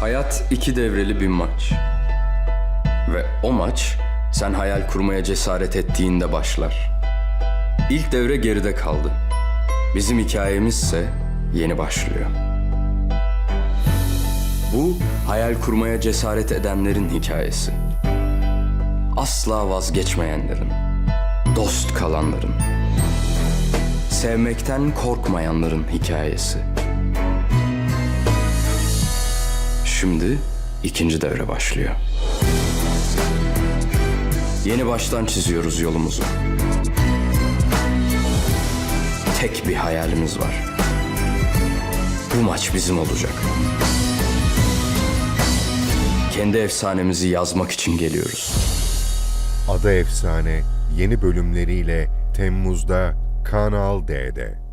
Hayat iki devreli bir maç. Ve o maç sen hayal kurmaya cesaret ettiğinde başlar. İlk devre geride kaldı. Bizim hikayemizse yeni başlıyor. Bu hayal kurmaya cesaret edenlerin hikayesi. Asla vazgeçmeyenlerin, dost kalanların, sevmekten korkmayanların hikayesi. Şimdi ikinci devre başlıyor. Yeni baştan çiziyoruz yolumuzu. Tek bir hayalimiz var. Bu maç bizim olacak. Kendi efsanemizi yazmak için geliyoruz. Ada Efsane yeni bölümleriyle Temmuz'da Kanal D'de.